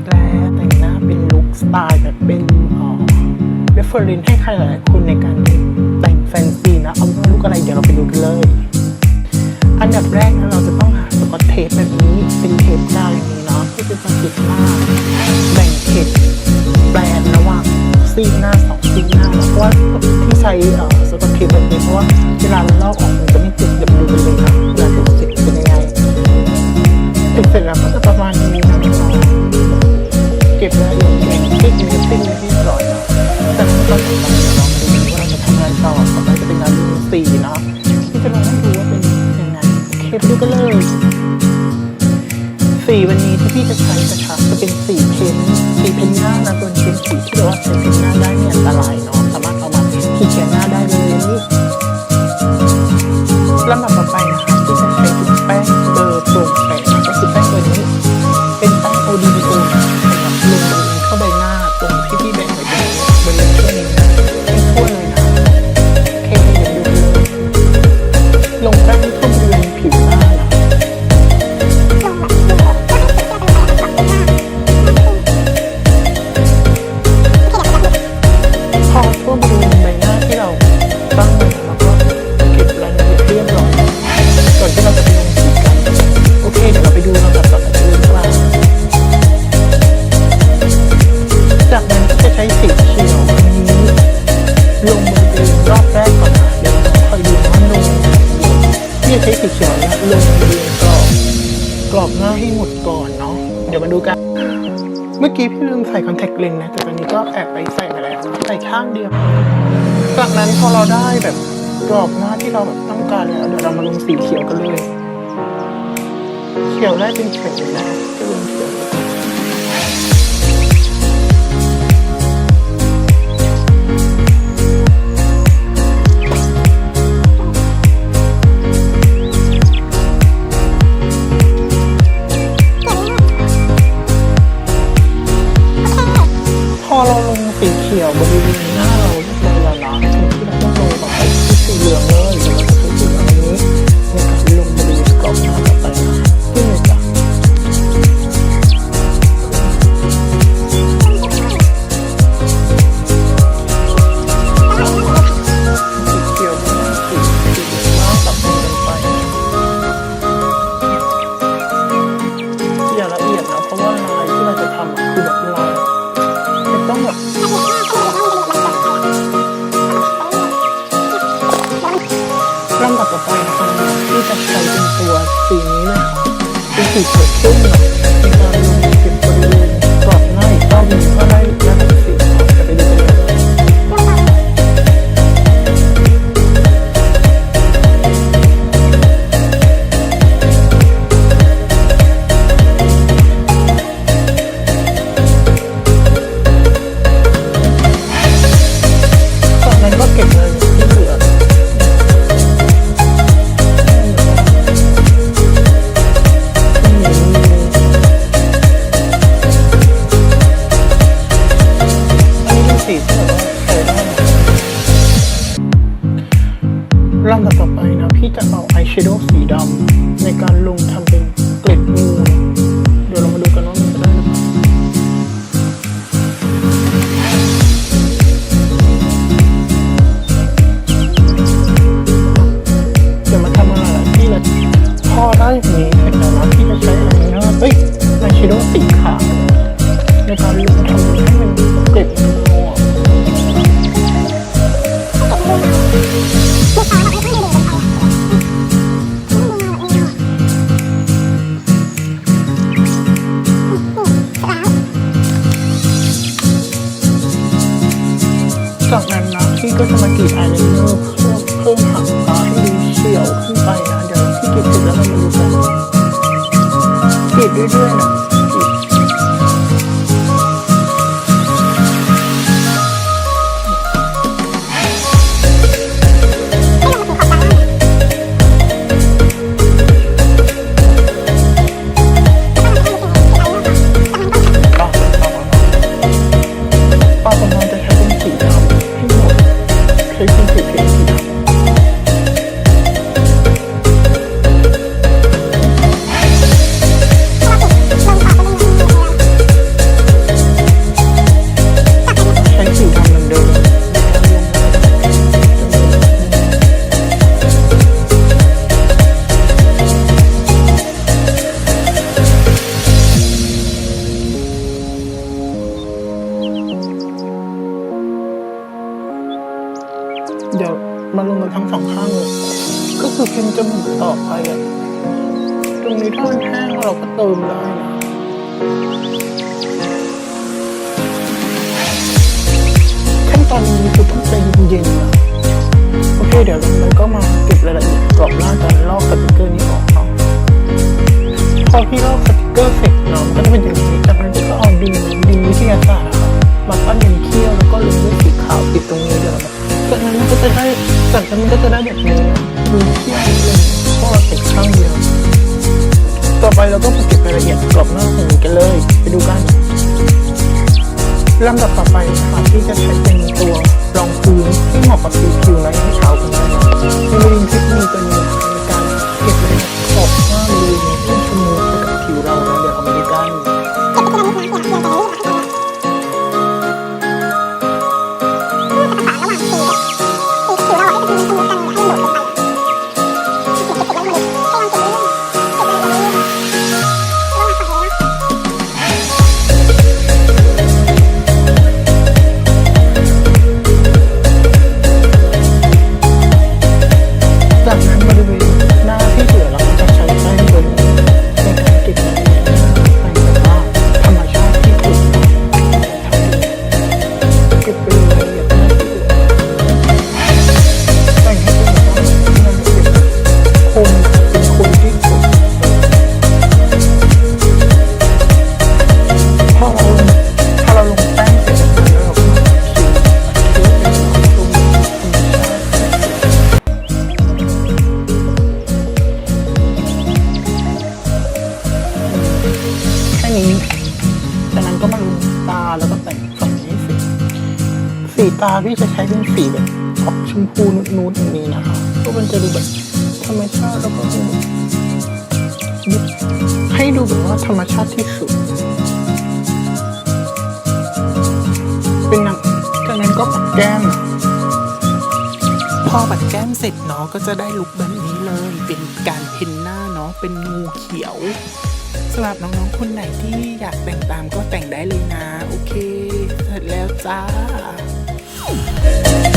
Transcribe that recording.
กแล้วแต่งหน้าเป็นลุคสไตล์แบบเป็นเอ่อรฟเฟอร์เรนให้ใครหลายคนในการแต่งแฟนซีนะ เอาลุคอะไรเดี๋ยวเราไปดูกันเลย อันดับแรกนะเราจะต้องหาสกอตเทปแบบนี้เป็นเทปกาวอย่างนี้เนาะที่จะสังเกตมากแบ่งเขตแบรนด์ระหว่างซีกหน้าสองซีกหน้าเพราะว่าที่ใช้สกอตเทปแบบนี้เพราะว่าเวลาเราลอกออก ก็เลยสีวันนี้ที่พี่จะใช้นะคะจะเป็ ทั่วบริเวณใบหน้าที่เราตั้งไว้แล้วก็เก็บรายละเอียดเรียบร้อยก่อนที่เราจะไปลงสีกันโอเคเดี๋ยวเราไปดูลำดับต่อไปเลยดีกว่าจากนั้นก็จะใช้สีเขียวอันนี้ลงบริเวณรอบแรกก่อนนะเดี๋ยวเราคอยดูว่าลงพี่จะใช้สีเขียวนะลงบริเวณกรอบกรอบหน้าให้หมดก่อนเนาะเดี๋ยวมาดูกัน เมื่อกี้พี่ลืมใส่คอนแทคเลนส์นะ แต่ตอนนี้ก็แอบไปใส่มาแล้วใส่ข้างเดียว จากนั้นพอเราได้แบบกรอบหน้าที่เราแบบต้องการแล้วเดี๋ยวเรามาลงสีเขียวกันเลย เขียวได้เป็นเขียวเลยนะจะลงเขียว ต่อไปนะคะที่จะใช้เป็นตัวสีนี้เลยค่ะเป็นสีเขียวเข้มหน่อยในการลงเก็บบริเวณกรอบหน้าอีกรอบหนึ่งก็ได้ ชโดว์สีขาวในการลงทำให้มันเกล็ดจากนั้นนะพี่ก็จะมากรีดอายไลเนอร์เพื่อเพิ่มหางตาให้ดูเฉียวขึ้นไปนะเดี๋ยวพี่กรีดเสร็จแล้วเรามาดูกันกรีดเรื่อยๆนะ มาลงกันทั้งสองข้างเลยก็คือพิมพ์จมูกต่อไปอะตรงนี้ถ้ามันแห้งเราก็เติมได้นะขั้นตอนนี้คือต้องใจเย็นๆนะโอเคเดี๋ยวเราก็มาเก็บรายละเอียดกรอบหน้ากันลอกสติกเกอร์นี้ออกเนาะพอพี่ลอกสติกเกอร์เสร็จเนาะมันก็จะเป็นอย่างนี้จากนั้นก็เอาดินดินวิทยาศาสตร์อะค่ะมาปั้นเป็นเขี้ยวแล้วก็ลงด้วยสีขาวติดตรงนี้เดี๋ยวนะจากนั้นมันก็จะได้ จากนั้นมันก็จะได้แบบนี้ดูเที่ยวนิดนึงเพราะเราติดข้างเดียว ต่อไปเราก็มาเก็บรายละเอียดกรอบหน้าของมันกันเลย ไปดูกันลำดับต่อไปค่ะที่จะใช้ ตาพี่จะใช้เป็นสีแบบออกชมพูนูดๆอย่างนี้นะคะก็มันจะดูแบบธรรมชาติแล้วก็ให้ดูแบบว่าธรรมชาติที่สุด เป็นหนังจากนั้นก็ปัดแก้มพอปัดแก้มเสร็จเนาะก็จะได้ลุคแบบนี้เลย เป็นการเพ้นหน้าเนาะเป็นงูเขียวสำหรับน้องๆคนไหนที่อยากแต่งตามก็แต่งได้เลยนะ โอเค เสร็จแล้วจ้า Woo!